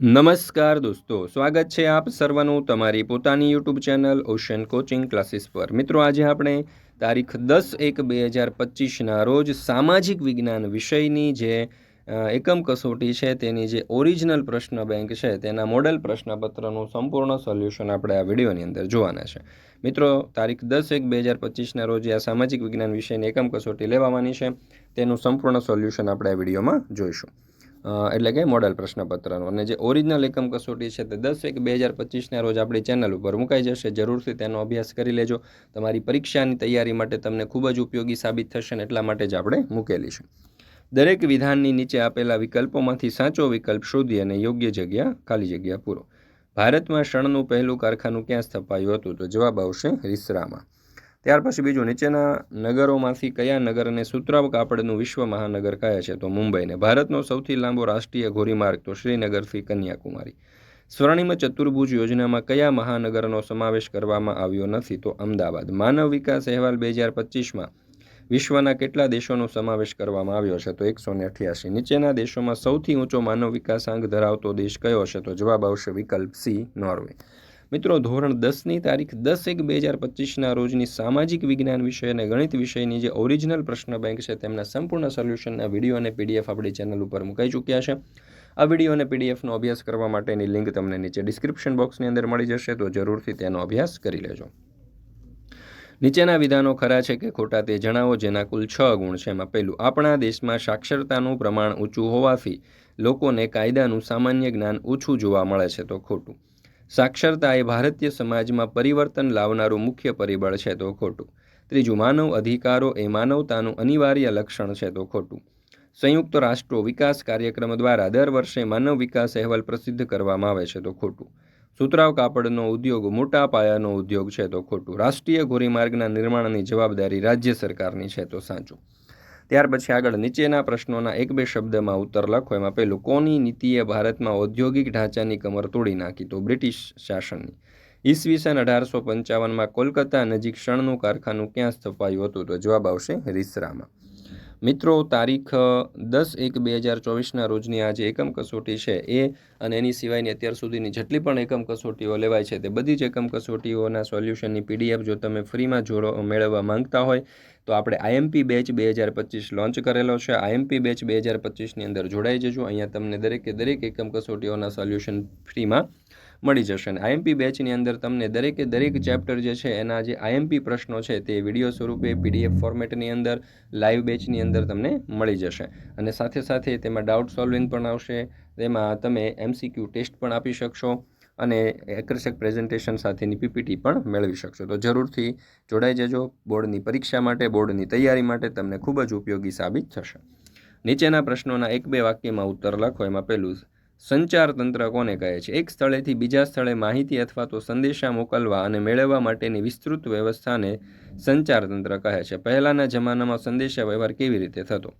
નમસ્કાર દોસ્તો, સ્વાગત છે આપ સર્વનું તમારી પોતાની YouTube channel ocean coaching classes પર. મિત્રો, આજે આપણે તારીખ દસ એક બે હજાર પચીસના રોજ સામાજિક વિજ્ઞાન વિષયની જે એકમ કસોટી છે તેની જે ઓરિજિનલ પ્રશ્ન બેંક છે તેના મોડેલ પ્રશ્નપત્રનું સંપૂર્ણ સોલ્યુશન આપણે આ વિડીયોની અંદર જોવાના છે. મિત્રો, તારીખ દસ એક બે હજાર પચીસના રોજ આ સામાજિક વિજ્ઞાન વિષયની એકમ કસોટી લેવાની છે. તેનું સંપૂર્ણ સોલ્યુશન આપણે આ વિડીયોમાં જોઈશું. એટલે કે મોડેલ પ્રશ્નપત્રનો. અને જે ઓરિજિનલ એકમ કસોટી છે તે દસ એક બે હજાર પચીસના રોજ આપણી ચેનલ ઉપર મુકાઈ જશે. જરૂરથી તેનો અભ્યાસ કરી લેજો. તમારી પરીક્ષાની તૈયારી માટે તમને ખૂબ જ ઉપયોગી સાબિત થશે ને એટલા માટે જ આપણે મૂકેલી છે દરેક વિધાનની નીચે આપેલા વિકલ્પોમાંથી સાચો વિકલ્પ શોધી અને યોગ્ય જગ્યા, ખાલી જગ્યા પૂરો. ભારતમાં શણનું પહેલું કારખાનું ક્યાં સ્થપાયું હતું? તો જવાબ આવશે રીસરામાં. ત્યાર પછી બીજું નીચેના નગરોમાંથી કયા નગરને સુતરાવ કાપડનું વિશ્વ મહાનગર કહે છે? તો મુંબઈને. ભારતનો સૌથી લાંબો રાષ્ટ્રીય ધોરીમાર્ગ તો શ્રીનગરથી કન્યાકુમારી. સ્વર્ણિમ ચતુર્ભુજ યોજનામાં કયા મહાનગરનો સમાવેશ કરવામાં આવ્યો નથી? તો અમદાવાદ. માનવ વિકાસ અહેવાલ બે હજાર પચીસમાં વિશ્વના કેટલા દેશોનો સમાવેશ કરવામાં આવ્યો છે? તો એકસો ને અઠ્યાસી. નીચેના દેશોમાં સૌથી ઊંચો માનવ વિકાસાંક ધરાવતો દેશ કયો છે? તો જવાબ આવશે વિકલ્પ સી, નોર્વે. મિત્રો, ધોરણ દસની તારીખ દસ એક બે હજાર પચીસના રોજની સામાજિક વિજ્ઞાન વિષય અને ગણિત વિષયની જે ઓરિજિનલ પ્રશ્ન બેંક છે, તેમના સંપૂર્ણ સોલ્યુશનના વીડિયો અને પીડીએફ આપણી ચેનલ ઉપર મુકાઈ ચૂક્યા છે. આ વીડિયો અને પીડીએફનો અભ્યાસ કરવા માટેની લિંક તમને નીચે ડિસ્ક્રિપ્શન બોક્સની અંદર મળી જશે, તો જરૂરથી તેનો અભ્યાસ કરી લેજો. નીચેના વિધાનો ખરા છે કે ખોટા તે જણાવો, જેના કુલ છ ગુણ છે. એમાં પહેલું, આપણા દેશમાં સાક્ષરતાનું પ્રમાણ ઊંચું હોવાથી લોકોને કાયદાનું સામાન્ય જ્ઞાન ઓછું જોવા મળે છે, તો ખોટું. સાક્ષરતા એ ભારતીય સમાજમાં પરિવર્તન લાવનારું મુખ્ય પરિબળ છે તો ખોટું. ત્રીજું, માનવ અધિકારો એ માનવતાનું અનિવાર્ય લક્ષણ છે તો ખોટું. સંયુક્ત રાષ્ટ્રો વિકાસ કાર્યક્રમ દ્વારા દર વર્ષે માનવ વિકાસ અહેવાલ પ્રસિદ્ધ કરવામાં આવે છે તો ખોટું. સુતરાવ કાપડનો ઉદ્યોગ મોટા પાયાનો ઉદ્યોગ છે તો ખોટું. રાષ્ટ્રીય ધોરીમાર્ગના નિર્માણની જવાબદારી રાજ્ય સરકારની છે તો સાચું. ત્યાર પછી આગળ નીચેના પ્રશ્નોના એક બે શબ્દમાં ઉત્તર લખો. એમાં પહેલું, કોની નીતિએ ભારતમાં ઔદ્યોગિક ઢાંચાની કમર તોડી નાખી? તો બ્રિટિશ શાસનની. ઈસવીસન અઢારસો પંચાવનમાં કોલકાતા નજીક શણનું કારખાનું ક્યાં સ્થપાયું હતું? તો જવાબ આવશે રીસરામાં. મિત્રો, તારીખ દસ એક બે હજાર ચોવીસના રોજની આ જે એકમ કસોટી છે. એ અને એની સિવાયની અત્યાર સુધીની જેટલી પણ એકમ કસોટીઓ લેવાય છે તે બધી જ એકમ કસોટીઓના સોલ્યુશનની પીડીએફ જો તમે ફ્રીમાં જોડો, મેળવવા માંગતા હોય તો આપણે આઈએમપી બેચ બે હજાર પચીસ લોન્ચ કરેલો છે. આઈએમપી બેચ બે હજાર પચીસની અંદર જોડાઈ જજો. અહીંયા તમને દરેકે દરેક એકમ કસોટીઓના સોલ્યુશન ફ્રીમાં મળી જશે. અને આઈએમપી બેચની અંદર તમને દરેકે દરેક ચેપ્ટર જે છે, એના જે આઈએમપી પ્રશ્નો છે, તે વીડિયો સ્વરૂપે પીડીએફ ફોર્મેટની અંદર લાઈવ બેચની અંદર તમને મળી જશે. અને સાથે સાથે તેમાં ડાઉટ સોલ્વિંગ પણ આવશે. તેમાં તમે એમસીક્યુ ટેસ્ટ પણ આપી શકશો. અને આકર્ષક પ્રેઝન્ટેશન સાથેની પીપીટી પણ મેળવી શકશો. તો જરૂરથી જોડાઈ જજો. બોર્ડની પરીક્ષા માટે, બોર્ડની તૈયારી માટે તમને ખૂબ જ ઉપયોગી સાબિત થશે. નીચેના પ્રશ્નોના એક બે વાક્યમાં ઉત્તર લખો. એમાં પહેલું, સંચાર તંત્ર કોને કહે છે? એક સ્થળેથી બીજા સ્થળે માહિતી અથવા તો સંદેશા મોકલવા અને મેળવવા માટેની વિસ્તૃત વ્યવસ્થાને સંચાર તંત્ર કહે છે. પહેલાંના જમાનામાં સંદેશા વ્યવહાર કેવી રીતે થતો?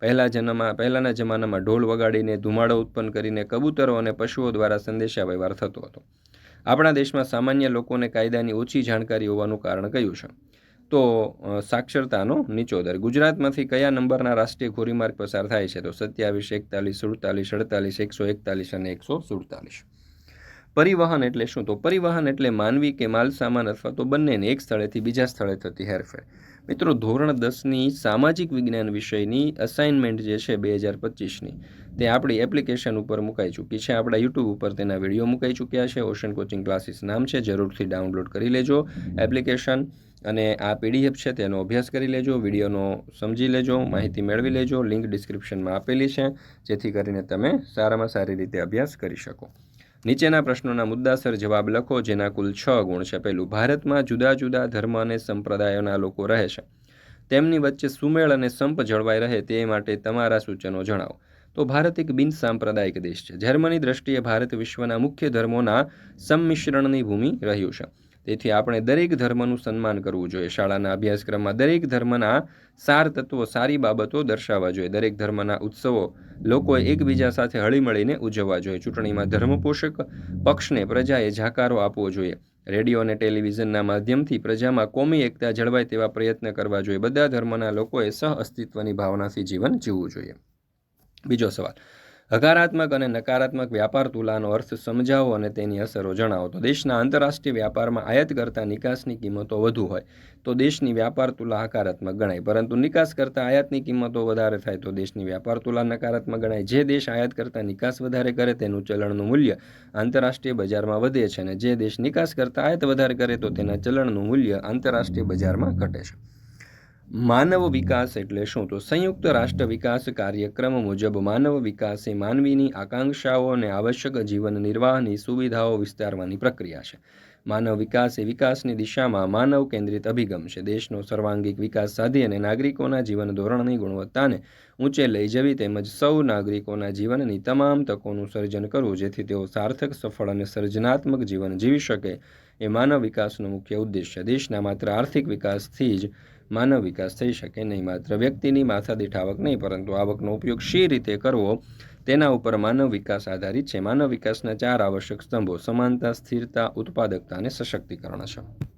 પહેલા જન્મમાં, પહેલાંના જમાનામાં ઢોલ વગાડીને, ધુમાડો ઉત્પન્ન કરીને કબૂતરો અને પશુઓ દ્વારા સંદેશા વ્યવહાર થતો હતો. આપણા દેશમાં સામાન્ય લોકોને કાયદાની ઓછી જાણકારી હોવાનું કારણ કયું છે. તો સાક્ષરતાનો નીચો દર. ગુજરાતમાંથી કયા નંબરના રાષ્ટ્રીય ધોરીમાર્ગ પસાર થાય છે? તો સત્યાવીસ, એકતાલીસ, સુડતાલીસ, અડતાલીસ, એકસો એકતાલીસ અને એકસો સુડતાલીસ. પરિવહન એટલે શું? તો પરિવહન એટલે માનવી કે માલ સામાન અથવા તો બંનેને એક સ્થળેથી બીજા સ્થળે થતી હેરફેર. મિત્રો, ધોરણ દસની સામાજિક વિજ્ઞાન વિષયની અસાઇનમેન્ટ જે છે બે હજાર પચીસની, તે આપણી એપ્લિકેશન ઉપર મુકાઈ ચૂકી છે. આપણા યુટ્યુબ ઉપર તેના વીડિયો મુકાઈ ચૂક્યા છે. ઓશન કોચિંગ ક્લાસીસ નામ છે. જરૂરથી ડાઉનલોડ કરી લેજો એપ્લિકેશન અને આ પીડીએફ છે તેનો અભ્યાસ કરી લેજો, વિડીયોનો સમજી લેજો, માહિતી મેળવી લેજો. લિંક ડિસ્ક્રિપ્શનમાં આપેલી છે, જેથી કરીને તમે સારામાં સારી રીતે અભ્યાસ કરી શકો. નીચેના પ્રશ્નોના મુદ્દાસર જવાબ લખો, જેના કુલ છ ગુણ છે. પહેલું, ભારતમાં જુદા જુદા ધર્મ અને સંપ્રદાયોના લોકો રહે છે. તેમની વચ્ચે સુમેળ અને સંપ જળવાઈ રહે તે માટે તમારા સૂચનો જણાવો. તો ભારત એક બિન સાંપ્રદાયિક દેશ છે. ધર્મની દ્રષ્ટિએ ભારત વિશ્વના મુખ્ય ધર્મોના સંમિશ્રણની ભૂમિ રહ્યું છે. તેથી આપણે દરેક ધર્મનું સન્માન કરવું જોઈએ. શાળાના અભ્યાસક્રમમાં દરેક ધર્મના સાર તત્વો, સારી બાબતો દર્શાવવા જોઈએ. દરેક ધર્મના ઉત્સવો લોકોએ એકબીજા સાથે હળીમળીને ઉજવવા જોઈએ. ચૂંટણીમાં ધર્મપોષક પક્ષને પ્રજાએ જાકારો આપવો જોઈએ. રેડિયો અને ટેલિવિઝનના માધ્યમથી પ્રજામાં કોમી એકતા જળવાય તેવા પ્રયત્ન કરવા જોઈએ. બધા ધર્મના લોકોએ સહ અસ્તિત્વની ભાવનાથી જીવન જીવવું જોઈએ. બીજો સવાલ. હકારાત્મક અને નકારાત્મક વ્યાપાર તુલાનો અર્થ સમજાવો અને તેની અસરો જણાવો. તો દેશના આંતરરાષ્ટ્રીય વ્યાપારમાં આયાત કરતાં નિકાસની કિંમતો વધુ હોય તો દેશની વ્યાપાર તુલા હકારાત્મક ગણાય. પરંતુ નિકાસ કરતાં આયાતની કિંમતો વધારે થાય તો દેશની વ્યાપાર તુલા નકારાત્મક ગણાય. જે દેશ આયાત કરતાં નિકાસ વધારે કરે તેનું ચલણનું મૂલ્ય આંતરરાષ્ટ્રીય બજારમાં વધે છે અને જે દેશ નિકાસ કરતાં આયાત વધારે કરે તો તેના ચલણનું મૂલ્ય આંતરરાષ્ટ્રીય બજારમાં ઘટે છે. માનવ વિકાસ એટલે શું? તો સંયુક્ત રાષ્ટ્ર વિકાસ કાર્યક્રમ મુજબ માનવ વિકાસ એ માનવીની આકાંક્ષાઓ અને આવશ્યક જીવન નિર્વાહની સુવિધાઓ વિસ્તારવાની પ્રક્રિયા છે. માનવ વિકાસ એ વિકાસની દિશામાં માનવ કેન્દ્રિત અભિગમ છે. દેશનો સર્વાંગિક વિકાસ સાધી અને નાગરિકોના જીવન ધોરણની ગુણવત્તાને ઊંચે લઈ જવી તેમજ સૌ નાગરિકોના જીવનની તમામ તકોનું સર્જન કરવું, જેથી તેઓ સાર્થક, સફળ અને સર્જનાત્મક જીવન જીવી શકે, એ માનવ વિકાસનો મુખ્ય ઉદ્દેશ્ય દેશના માત્ર આર્થિક વિકાસથી જ માનવ વિકાસ થઈ શકે નહીં. માત્ર વ્યક્તિની માથાદીઠ આવક નહીં, પરંતુ આવકનો ઉપયોગ શી રીતે કરવો તેના ઉપર માનવ વિકાસ આધારિત છે. માનવ વિકાસના ચાર આવશ્યક સ્તંભો સમાનતા, સ્થિરતા, ઉત્પાદકતા અને સશક્તિકરણ છે.